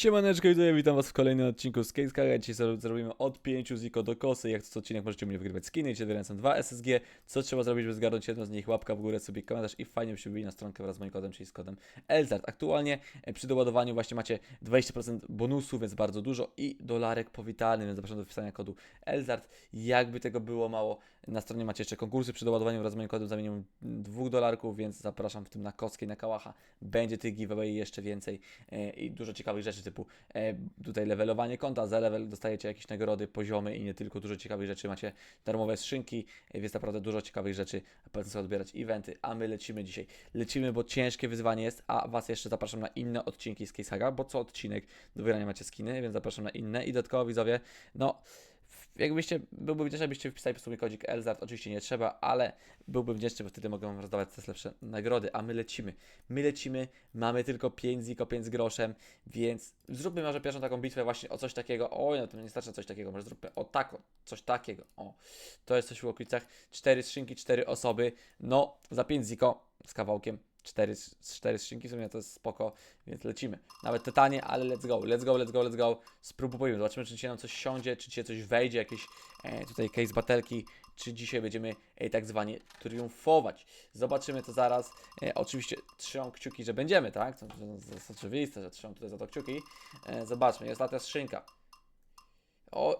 Siemaneczko, widzowie, witam was w kolejnym odcinku z Case. Dzisiaj zro- zrobimy od 5 ziko do kosy. Jak co odcinek możecie mnie wygrywać skiny, dzisiaj wybieram są dwa SSG. Co trzeba zrobić, by zgarnąć jedno z nich? Łapka w górę, sobie komentarz i fajnie byście wbili na stronkę wraz z moim kodem, czyli z kodem ELZARD. Aktualnie e, przy doładowaniu właśnie macie 20% bonusu, więc bardzo dużo i dolarek powitalny, więc zapraszam do wpisania kodu ELZARD. Jakby tego było mało, na stronie macie jeszcze konkursy przy doładowaniu wraz z moim kodem za minimum 2 dolarków, więc zapraszam w tym na kockę i na kałacha. Będzie tych giveaway jeszcze więcej e, i dużo ciekawych rzeczy typu e, tutaj levelowanie konta, za level dostajecie jakieś nagrody, poziomy i nie tylko, dużo ciekawych rzeczy, macie darmowe skrzynki, e, więc naprawdę dużo ciekawych rzeczy, potem sobie odbierać eventy, a my lecimy dzisiaj. Lecimy, bo ciężkie wyzwanie jest, a Was jeszcze zapraszam na inne odcinki z Case Haga, bo co odcinek do wygrania macie skiny, więc zapraszam na inne i dodatkowo widzowie, no jakbyście, byłbym wdzięczny, jakbyście wpisali po mój kodzik Elzard, oczywiście nie trzeba, ale byłbym wdzięczny, bo wtedy mogę wam rozdawać coraz lepsze nagrody, a my lecimy. My lecimy, mamy tylko 5 ziko, 5 z groszem, więc zróbmy może pierwszą taką bitwę właśnie o coś takiego, oj, no to nie starczy coś takiego, może zróbmy o tako, coś takiego, o, to jest coś w okolicach, 4 skrzynki, 4 osoby, no, za 5 ziko z kawałkiem, 4, 4 skrzynki, w sumie to jest spoko, więc lecimy. Nawet te tanie, ale let's go, let's go, let's go, let's go. Spróbujmy, zobaczymy, czy dzisiaj nam coś siądzie, czy dzisiaj coś wejdzie, jakieś e, tutaj case batelki, czy dzisiaj będziemy e, tak zwanie triumfować. Zobaczymy to zaraz. E, oczywiście trzymam kciuki, że będziemy, tak? To, to, jest oczywiste, że trzymam tutaj za to kciuki. E, zobaczmy, jest ostatnia skrzynka.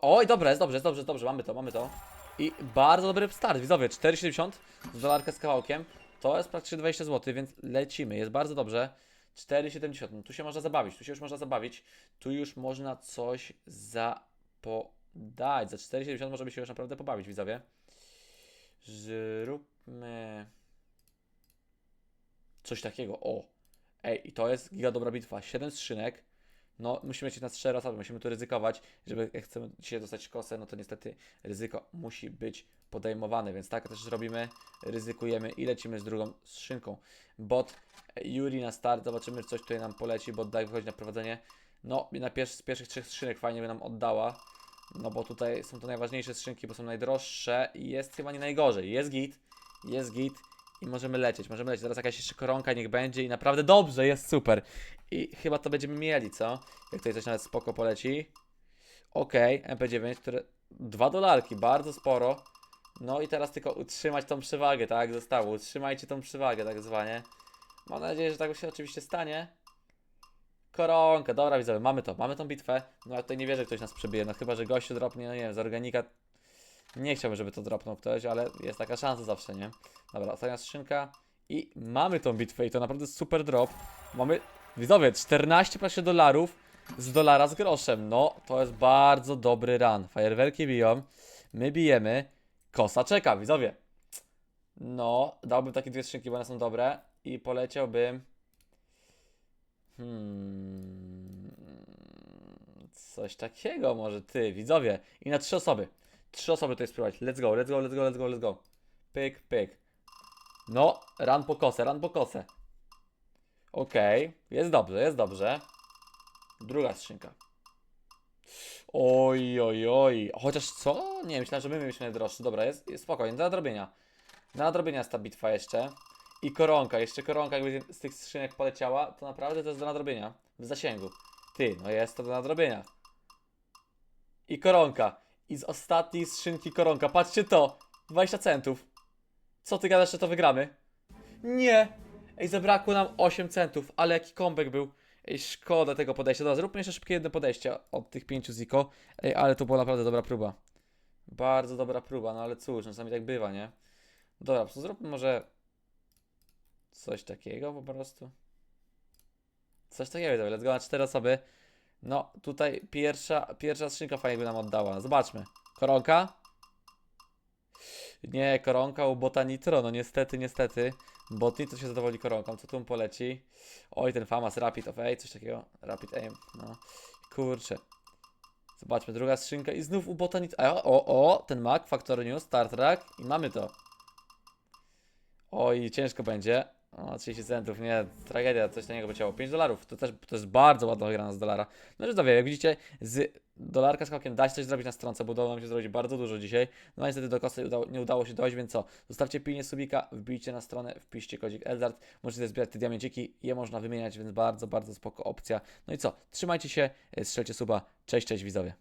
Oj, dobra, jest dobrze, jest dobrze, dobrze, mamy to, mamy to. I bardzo dobry start, widzowie, 4,70 z dolarka z kawałkiem. To jest praktycznie 20 zł, więc lecimy, jest bardzo dobrze. 4,70, no tu się można zabawić, tu się już można zabawić. Tu już można coś zapodać. Za 4,70 możemy się już naprawdę pobawić, widzowie. Zróbmy coś takiego, o. Ej, i to jest giga dobra bitwa. 7 skrzynek. No, musimy mieć na 4 osoby, musimy tu ryzykować, żeby jak chcemy dzisiaj dostać kosę, no to niestety ryzyko musi być podejmowane, więc tak też robimy, ryzykujemy i lecimy z drugą skrzynką. Bot e, Yuri na start, zobaczymy, czy coś tutaj nam poleci, bo daj wychodzi na prowadzenie. No, na z pierwszych trzech skrzynek fajnie by nam oddała, no bo tutaj są to najważniejsze skrzynki, bo są najdroższe i jest chyba nie najgorzej. Jest git, jest git i możemy lecieć, możemy lecieć. Zaraz jakaś jeszcze koronka niech będzie i naprawdę dobrze, jest super. I chyba to będziemy mieli, co? Jak tutaj coś nawet spoko poleci. Okej, MP9, które 2 dolarki, bardzo sporo. No i teraz tylko utrzymać tą przewagę, tak? Zostało. Utrzymajcie tą przewagę, tak zwanie. Mam nadzieję, że tak się oczywiście stanie. Koronka, dobra widzowie, mamy to, mamy tą bitwę. No ja tutaj nie wierzę, że ktoś nas przebije, no chyba, że gościu dropnie, no nie wiem, z organika. Nie chciałbym, żeby to dropnął ktoś, ale jest taka szansa zawsze, nie? Dobra, ostatnia skrzynka. I mamy tą bitwę i to naprawdę super drop. Mamy, widzowie, 14 prawie dolarów z dolara z groszem. No, to jest bardzo dobry run. Fajerwerki biją, my bijemy. Kosa czeka, widzowie. No, dałbym takie dwie skrzynki, bo one są dobre. I poleciałbym... Hmm... Coś takiego może, ty, widzowie. I na trzy osoby. Trzy osoby tutaj spróbować. Let's go, let's go, let's go, let's go, let's go. Pyk, pyk. No, ran po kosę, ran po kosę. Okej, jest dobrze, jest dobrze. Druga skrzynka. Oj, oj, oj. Chociaż co? Nie, myślałem, że my mieliśmy najdroższy. Dobra, jest, jest spokojnie, do nadrobienia. Do nadrobienia jest ta bitwa jeszcze. I koronka, jeszcze koronka jakby z tych skrzynek poleciała, to naprawdę to jest do nadrobienia. W zasięgu. Ty, no jest to do nadrobienia. I koronka. I z ostatniej skrzynki koronka. Patrzcie to. 20 centów. Co ty gadasz, że to wygramy? Nie. Ej, zabrakło nam 8 centów, ale jaki comeback był. Ej, szkoda tego podejścia. Dobra, zróbmy jeszcze szybkie jedno podejście od tych pięciu Ziko. Ej, ale to była naprawdę dobra próba. Bardzo dobra próba, no ale cóż, czasami tak bywa, nie? Dobra, to zróbmy może coś takiego po prostu. Coś takiego, dobra, let's go na cztery osoby. No, tutaj pierwsza, pierwsza skrzynka fajnie by nam oddała. Zobaczmy. Koronka? Nie, koronka u bota nitro, no niestety, niestety. Bot nitro się zadowoli koronką, co tu mu poleci? Oj, ten famas, rapid of A, coś takiego. Rapid aim, no. Kurczę. Zobaczmy, druga skrzynka i znów u bota nitro. O, o, o, ten Mac, Factor News, Star Trek i mamy to. Oj, ciężko będzie. O, 30 centów, nie, tragedia, coś takiego by chciało. 5 dolarów, to też to jest bardzo ładna wygrana z dolara. No że wie, jak widzicie, z dolarka z hakiem da się coś zrobić na stronce, bo udało nam się zrobić bardzo dużo dzisiaj. No niestety do kosy udało, nie udało się dojść, więc co? Zostawcie pilnie subika, wbijcie na stronę, wpiszcie kodzik Eldart, możecie zbierać te diamenciki, je można wymieniać, więc bardzo, bardzo spoko opcja. No i co? Trzymajcie się, strzelcie suba, cześć, cześć widzowie.